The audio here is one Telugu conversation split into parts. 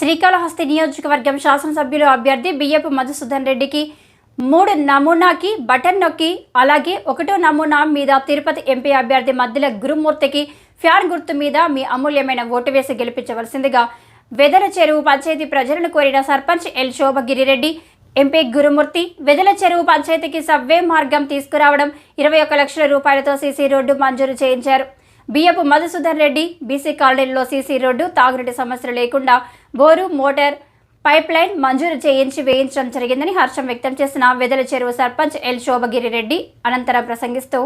శ్రీకాళహస్తి నియోజకవర్గం శాసనసభ్యులు అభ్యర్థి బియ్యపు మధుసూదన్ రెడ్డికి మూడు నమూనాకి బటన్ నొక్కి అలాగే ఒకటో నమూనా మీద తిరుపతి ఎంపీ అభ్యర్థి మధ్యల గురుమూర్తికి ఫ్యాన్ గుర్తు మీద మీ అమూల్యమైన ఓటు వేసి గెలిపించవలసిందిగా వెదల చెరువు పంచాయతీ ప్రజలను కోరిన సర్పంచ్ ఎల్ శోభగిరిరెడ్డి ఎంపీ గురుమూర్తి వెదల చెరువు పంచాయతీకి సబ్వే మార్గం తీసుకురావడం ఇరవై ఒక్క లక్షల రూపాయలతో సీసీ రోడ్డు మంజూరు చేయించారు. బియ్యపు మధుసూదర్ రెడ్డి బీసీ కాలనీలో సీసీ రోడ్డు తాగునీటి సమస్యలు లేకుండా బోరు మోటార్ పైప్ లైన్ మంజూరు చేయించి వేయించడం జరిగిందని హర్షం వ్యక్తం చేసిన వెదల చెరువు సర్పంచ్ ఎల్ శోభగిరి రెడ్డి అనంతరం ప్రసంగిస్తూ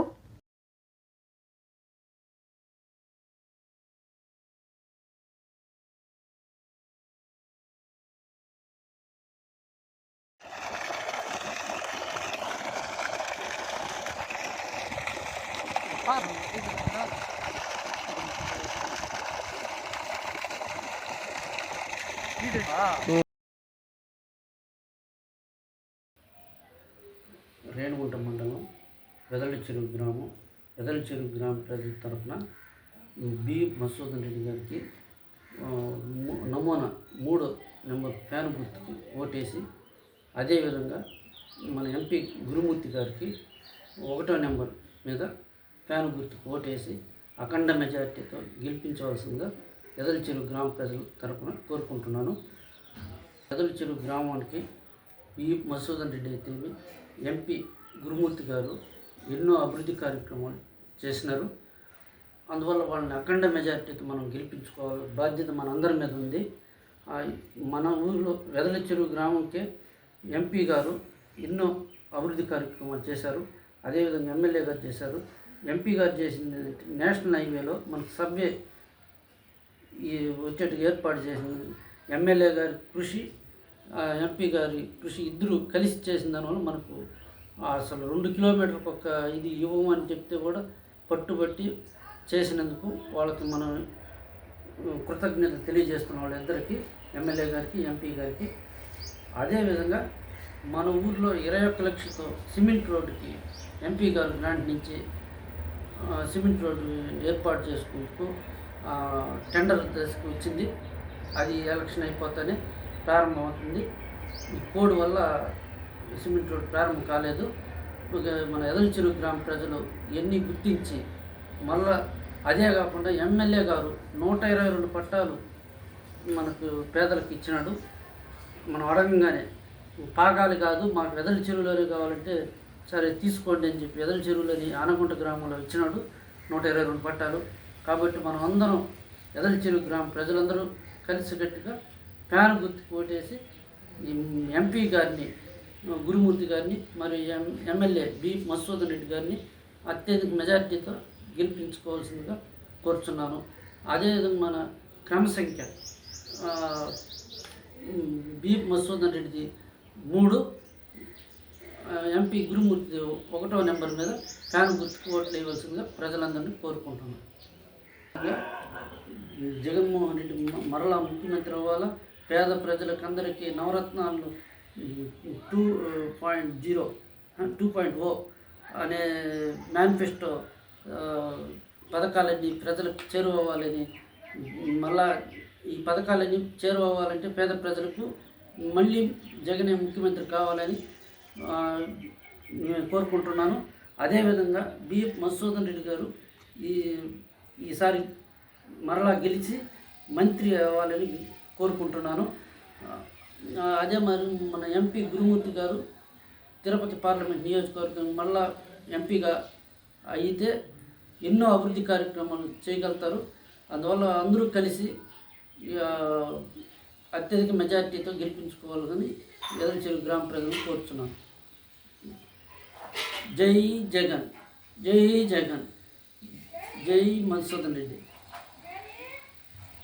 రేణుగుంట మండలం వెదల చెరువు గ్రామం వెదల చెరువు గ్రామ ప్రజల తరఫున బి మసూదన్ రెడ్డి గారికి నమూనా మూడు నెంబర్ ఫ్యాన్ గుర్తుకి ఓటేసి అదేవిధంగా మన ఎంపీ గురుమూర్తి గారికి ఒకటో నెంబర్ మీద ఫ్యాన్ గుర్తుకు ఓటేసి అఖండ మెజార్టీతో గెలిపించవలసిందిగా ఎదల చెరువు గ్రామ ప్రజల తరఫున కోరుకుంటున్నాను. ఎదల చెరువు గ్రామానికి ఈ మసూదన్ రెడ్డి అయితేమి ఎంపీ గురుమూర్తి గారు ఎన్నో అభివృద్ధి కార్యక్రమాలు చేసినారు. అందువల్ల వాళ్ళని అఖండ మెజారిటీతో మనం గెలిపించుకోవాలి. బాధ్యత మనందరి మీద ఉంది. ఆ, మన ఊరిలో వెదల చెరువు గ్రామంకే ఎంపీ గారు ఎన్నో అభివృద్ధి కార్యక్రమాలు చేశారు. అదేవిధంగా ఎమ్మెల్యే గారు చేశారు. ఎంపీ గారు చేసిన నేషనల్ హైవేలో మనకు సబ్వే ఈ వచ్చేట ఏర్పాటు చేసింది. ఎమ్మెల్యే గారి కృషి ఎంపీ గారి కృషి ఇద్దరు కలిసి చేసిన దానివల్ల మనకు అసలు రెండు కిలోమీటర్లకు ఒక ఇది ఇవ్వమని చెప్తే కూడా పట్టుబట్టి చేసినందుకు వాళ్ళకి మనం కృతజ్ఞతలు తెలియజేస్తున్న వాళ్ళిద్దరికీ ఎమ్మెల్యే గారికి ఎంపీ గారికి. అదేవిధంగా మన ఊర్లో ఇరవై ఒక్క లక్షతో సిమెంట్ రోడ్డుకి ఎంపీ గారు గ్రాంట్ నుంచి సిమెంట్ రోడ్డు ఏర్పాటు చేసుకుంటూ టెండర్ దశకు వచ్చింది. అది ఎలక్షన్ అయిపోతేనే ప్రారంభమవుతుంది ఈ కోడ్ వల్ల సిమెంట్ రోడ్ ప్రారంభం కాలేదు. మన ఎదలచెరు గ్రామ ప్రజలు ఎన్ని గుర్తించి మళ్ళా అదే కాకుండా ఎమ్మెల్యే గారు నూట ఇరవై రెండు పట్టాలు మనకు పేదలకు ఇచ్చినాడు. మనం అడగంగానే పాగాలు కాదు మాకు వెదల చెరువులోనే కావాలంటే సరే తీసుకోండి అని చెప్పి వెదల చెరువులోని ఆనగుంట గ్రామంలో ఇచ్చినాడు నూట ఇరవై రెండు పట్టాలు. కాబట్టి మనం అందరం ఎదల గ్రామ ప్రజలందరూ కలిసికట్టుగా ప్యాన్ గుర్తుకు ఓటేసి ఎంపీ గారిని గురుమూర్తి గారిని మరియు M MLA B Madhusudhan Reddy గారిని అత్యధిక మెజార్టీతో గెలిపించుకోవాల్సిందిగా కోరుచున్నాను. అదేవిధంగా మన క్రమసంఖ్య సంఖ్య బి మసూదన్ రెడ్డిది మూడు ఎంపీ గురుమూర్తి ఒకటో నెంబర్ మీద ఫ్యాన్ గుర్తుకు ఓట్లు ఇవ్వాల్సిందిగా ప్రజలందరినీ కోరుకుంటున్నాను. జగన్మోహన్ రెడ్డి మరలా ముఖ్యమంత్రి అవ్వాలా? పేద ప్రజలకందరికీ నవరత్నాలు two point zero two point O అనే మేనిఫెస్టో పథకాలన్నీ ప్రజలకు చేరువవ్వాలని మళ్ళా ఈ పథకాలన్నీ చేరువవ్వాలంటే పేద ప్రజలకు మళ్ళీ జగనే ముఖ్యమంత్రి కావాలని నేను కోరుకుంటున్నాను. అదేవిధంగా బిఎఫ్ మధుసూదన్ రెడ్డి గారు ఈ ఈసారి మరలా గెలిచి మంత్రి అవ్వాలని కోరుకుంటున్నాను. అదే మరి మన ఎంపీ గురుమూర్తి గారు తిరుపతి పార్లమెంట్ నియోజకవర్గం మళ్ళా ఎంపీగా అయితే ఎన్నో అభివృద్ధి కార్యక్రమాలు చేయగలుగుతారు. అందువల్ల అందరూ కలిసి అత్యధిక మెజార్టీతో గెలిపించుకోవాలని ఎదలచెరు గ్రామ ప్రజలను కోరుచున్నాను. జై జగన్ జై జగన్. జై మధుసూదన్ రెడ్డి